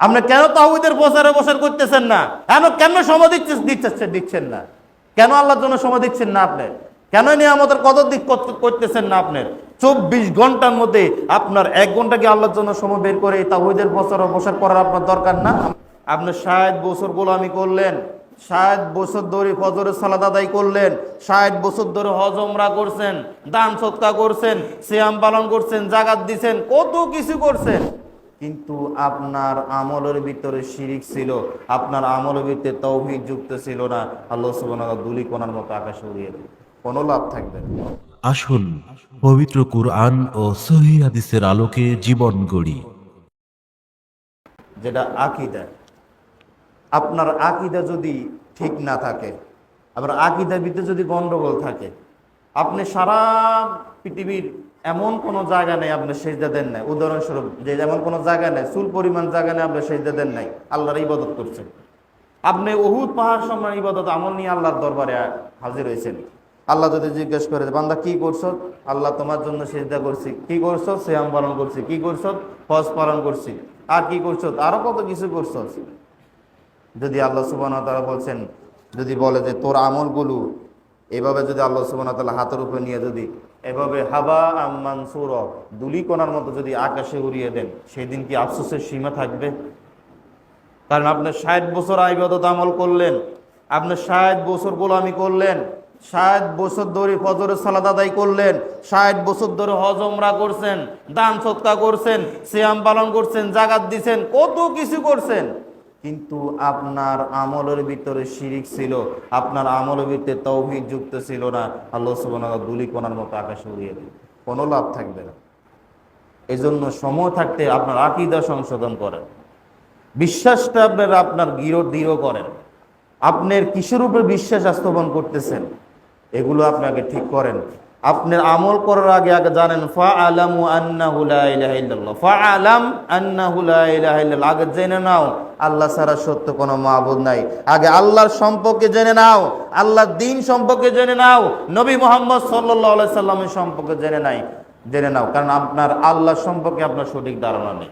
আপনি কেন তাহিদের প্রচারে প্রসার করতেছেন না? কেন কেন সময় দিচ্ছে দিচ্ছে দিচ্ছেন না? কেন আল্লাহর জন্য সময় দিচ্ছেন না আপনি? কেন নিয়ে আমাদের কত দিক করতে- করতেছেন না আপনার চব্বিশ ঘণ্টার মধ্যে আপনার এক ঘণ্টা কি আল্লাহর জন্য সময় বের করে তাহিদের প্রচার প্রসার করার আপনার দরকার না? আপনি ষাট বছর গোলামি করলেন, ষাট বছর ধরে ফজরের সালাদ আদায় করলেন, ষাট বছর ধরে হজমরা করছেন, দান সৎকা করছেন, সিয়াম পালন করছেন জাগাত দিছেন, কত কিছু করছেন। কিন্তু আপনার আমলের ভিতরে শিরিক ছিল আপনার আমলের ভিতরে তৌহিদ যুক্ত ছিল না। আল্লাহ তাআলা দুলি কোনার মতো আকাশে উড়িয়ে দেবে কোনো লাভ থাকবে আসুন পবিত্র কুরআন ও সহি হাদিসের আলোকে জীবন গড়ি। যেটা আকিদা। আপনার আকিদা যদি ঠিক না থাকে আবার আকিদার ভিতরে যদি গন্ডগোল থাকে আপনি সারা পৃথিবীর এমন কোনো জায়গা নেই আপনি সেজদা দেন নাই। উদাহরণস্বরূপ, যে এমন কোনো জায়গা নেই, চুল পরিমাণ জায়গা নেই, আপনি সেজদা দেন নাই। আল্লাহর ইবাদত করছেন। আপনি অহুদ পাহাড় সমান ইবাদত আমল নিয়ে আল্লাহর দরবারে হাজির হয়েছেন। আল্লাহ যদি জিজ্ঞেস করে বান্দা, কি করছ? আল্লাহ, তোমার জন্য সেজদা করছি। কি করছ? শ্যাম পালন করছি। কি করছ? হজ পালন করছি। আর কি করছ? আরও কত কিছু করছ। যদি আল্লাহ সুবান তারা বলছেন, যদি বলে যে, তোর আমলগুলো এভাবে যদি আল্লাহ সুবান তালা হাতের উপরে নিয়ে যদি এভাবে হাবা আম্মান সুর দুলি কোনার মতো যদি আকাশে উড়িয়ে দেন সেই দিন কি আফসোসের সীমা থাকবে? কারণ আপনি ষাট বছর আইবাদত আমল করলেন, আপনি ষাট বছর গোলামি করলেন, ষাট বছর ধরে ফজরের সালাদ আদায় করলেন, ষাট বছর ধরে হজমরা করছেন, দান সৎকা করছেন, সিয়াম পালন করছেন জাগাত দিছেন, কত কিছু করছেন। কিন্তু আপনার আমলের ভিতরে শিরিক ছিল, আপনার আমলের ভিতরে তৌহিদ যুক্ত ছিল না। আল্লাহ তাআলা দুলি কোনার মতো আকাশে উড়িয়ে দেবে কোনো লাভ থাকবে না। এজন্য সময় থাকতে আপনার আকিদা সংশোধন করেন। বিশ্বাসটা আপনার আপনার গিরো দৃঢ় করেন। আপনার কিসের উপরে বিশ্বাস আস্থাপন করতেছেন? এগুলো আপনাকে ঠিক করেন। আপনার আমল করার আগে আগে জানেন ফা আলামু আন্নাহু লা ইলাহা ইল্লাল্লাহ। ফা আলাম আন্নাহু লা ইলাহা ইল্লাল্লাহ। আগে জেনে নাও আল্লাহ ছাড়া সত্য কোনো মাহবুদ নাই। আগে আল্লাহর সম্পর্কে জেনে নাও, আল্লাহর দিন সম্পর্কে জেনে নাও, নবী মোহাম্মদ আলাইহি সাল্লামের সম্পর্কে জেনে নাই, জেনে নাও, কারণ আপনার আল্লাহ সম্পর্কে আপনার সঠিক ধারণা নেই।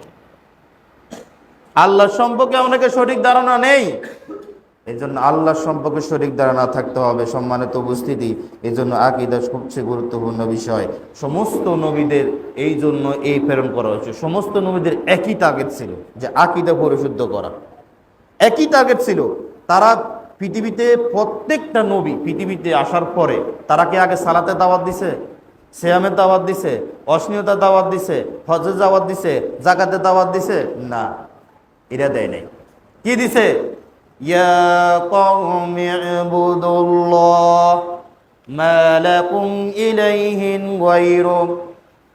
আল্লাহ সম্পর্কে আপনাকে সঠিক ধারণা নেই। এই জন্য আল্লাহ সম্পর্কে শরীর দ্বারা না থাকতে হবে, সম্মানিত উপস্থিতি। এই জন্য আকিদা সবচেয়ে গুরুত্বপূর্ণ বিষয়। সমস্ত নবীদের এই জন্য এই প্রেরণ করা হয়েছে। সমস্ত নবীদের একই টার্গেট ছিল, যে আকিদা পরিশুদ্ধ করা। একই টার্গেট ছিল, তারা পৃথিবীতে প্রত্যেকটা নবী পৃথিবীতে আসার পরে তারা কি আগে সালাতে দাওয়াত দিছে? শ্যামের দাওয়াত দিছে? অশ্লীলতার দাওয়াত দিছে? হজের দাওয়াত দিছে? জাকাতের দাওয়াত দিছে? না, এরা দেয় নাই। কি দিছে? ইয়া কওমি ইবুদুল্লাহ মা লাকুম ইলাইহিন গায়রু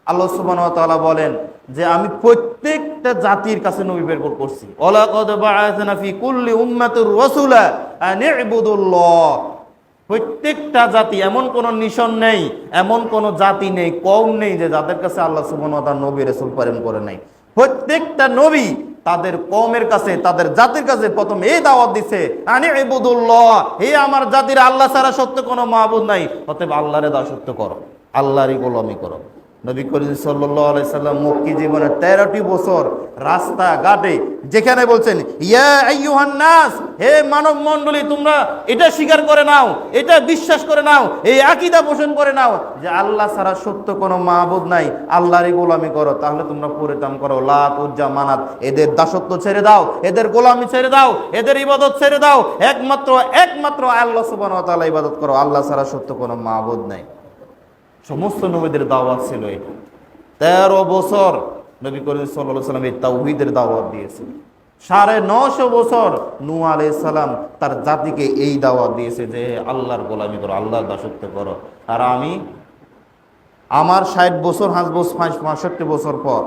আল্লাহ সুবহানাহু ওয়া তাআলা বলেন যে আমি প্রত্যেকটা জাতির কাছে নবী বের কর- করছি। ওয়ালাকাদ বাআসনা ফি কুল্লি উম্মাতির রাসূলা আন ইবুদুল্লাহ প্রত্যেকটা জাতি, এমন কোন নিশন নেই, এমন কোন জাতি নেই কম নেই যে যাদের কাছে আল্লাহ সুবহানাহু ওয়া তাআলা নবী রাসূল প্রেরণ করে নাই। প্রত্যেকটা নবী তাদের কমের কাছে, তাদের জাতির কাছে প্রথম এই দাওয়াত দিছে, আনি এবুদুল্লাহ হে আমার জাতির আল্লাহ ছাড়া সত্য কোনো মাহবুদ নাই। অতএব আল্লাহরে দাসত্ব করো, আল্লাহরই গোলামি করো। নবী করিম আলাইহি সাল্লাম মক্কি জীবনে 13টি বছর রাস্তা ঘাটে যেখানে বলছেন নাস হে মানব মণ্ডলী তোমরা এটা স্বীকার করে নাও, এটা বিশ্বাস করে নাও, এই আকীদা পোষণ করে নাও যে আল্লাহ ছাড়া সত্য কোনো মাহবুদ নাই। আল্লাহরই গোলামি করো, তাহলে তোমরা পরিতাম করো। লাত উজ্জা মানাত এদের দাসত্ব ছেড়ে দাও, এদের গোলামি ছেড়ে দাও, এদের ইবাদত ছেড়ে দাও। একমাত্র একমাত্র আল্লাহ সুবহানাহু ওয়া তাআলা ইবাদত করো। আল্লাহ ছাড়া সত্য কোনো মাহবুদ নাই। সমস্ত নবীদের দাওয়াত ছিল এটা। তেরো বছর নবী করিম সাল্লাম এই তাওহিদের দাওয়াত দিয়েছে সাড়ে নশো বছর নু আলাই সালাম তার জাতিকে এই দাওয়াত দিয়েছে যে আল্লাহর গোলামি করো, আল্লাহর দাসত্ব করো। আর আমি আমার ষাট বছর হাঁস বছর পঁয়ষট্টি বছর পর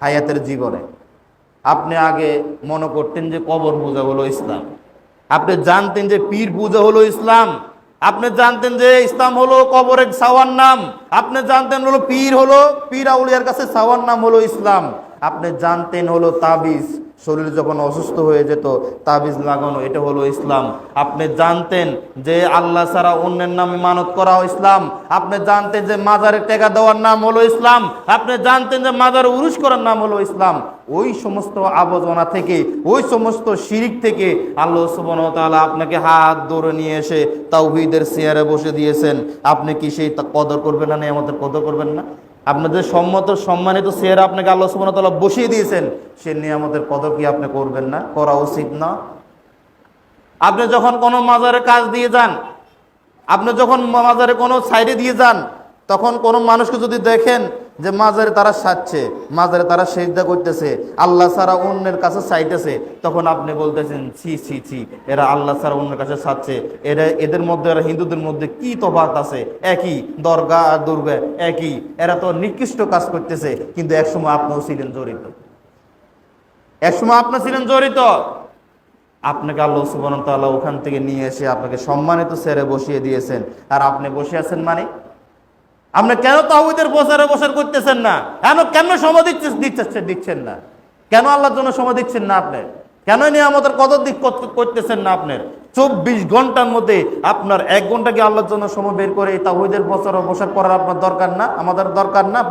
হায়াতের জীবনে আপনি আগে মনে করতেন যে কবর পূজা হলো ইসলাম। আপনি জানতেন যে পীর পূজা হলো ইসলাম। আপনি জানতেন যে ইসলাম হলো কবরের সাওয়ার নাম। আপনি জানতেন হলো পীর হলো পীর আউলিয়ার কাছে সাওয়ার নাম হলো ইসলাম। আপনি জানতেন হলো তাবিজ। শরীর যখন অসুস্থ হয়ে যেত, তাবিজ লাগানো, এটা হলো ইসলাম। আপনি জানতেন যে আল্লাহ ছাড়া অন্যের নামে মানত করা ইসলাম। আপনি জানতেন যে মাজারে টেকা দেওয়ার নাম হলো ইসলাম। আপনি জানতেন যে মাজারে উরুষ করার নাম হলো ইসলাম। ওই সমস্ত আবর্জনা থেকে, ওই সমস্ত শিরিক থেকে আল্লাহ সুবহানাহু ওয়া তাআলা আপনাকে হাত ধরে নিয়ে এসে তাওহীদের চেয়ারে বসে দিয়েছেন। আপনি কি সেই কদর করবেন না আমাদের কদর করবেন না? আপনাদের সম্মত সম্মানিত চেহারা আপনাকে আল্লাহ সুবহানাহু বসিয়ে দিয়েছেন, সে নিয়ামতের কদর কি আপনি করবেন না, করা উচিত না। আপনি যখন কোনো মাজারে কাজ দিয়ে যান, আপনি যখন মাজারে কোনো সাইডে দিয়ে যান, তখন কোনো মানুষকে যদি দেখেন যে মাজারে তারা সাজছে, মাজারে তারা সেজদা করতেছে, আল্লাহ ছাড়া অন্যের কাছে চাইতেছে, তখন আপনি বলতেছেন, ছি ছি ছি, এরা আল্লাহ ছাড়া অন্যের কাছে সাজছে। এরা, এদের মধ্যে, এরা হিন্দুদের মধ্যে কি তফাত আছে? একই, দরগা আর দুর্গা একই, এরা তো নিকৃষ্ট কাজ করতেছে, কিন্তু একসময় আপনিও ছিলেন জড়িত। একসময় আপনি ছিলেন জড়িত। আপনাকে আল্লাহ সুবহান তাআলা ওখান থেকে নিয়ে এসে আপনাকে সম্মানিত সেরে বসিয়ে দিয়েছেন। আর আপনি বসে আছেন মানে? আপনি কেন তাহিদের বসার করতেছেন না? কেন কেন সময় দিচ্ছে দিচ্ছেন দিচ্ছেন না? কেন আল্লাহর জন্য সময় দিচ্ছেন না আপনি? কেন নিয়ে আমাদের কত দিক করতেছেন না আপনার চব্বিশ ঘণ্টার মধ্যে আপনার এক ঘণ্টা কি আল্লাহর জন্য সময় বের করে তাহিদের বছর বসার করার আপনার দরকার না? আমাদের দরকার না?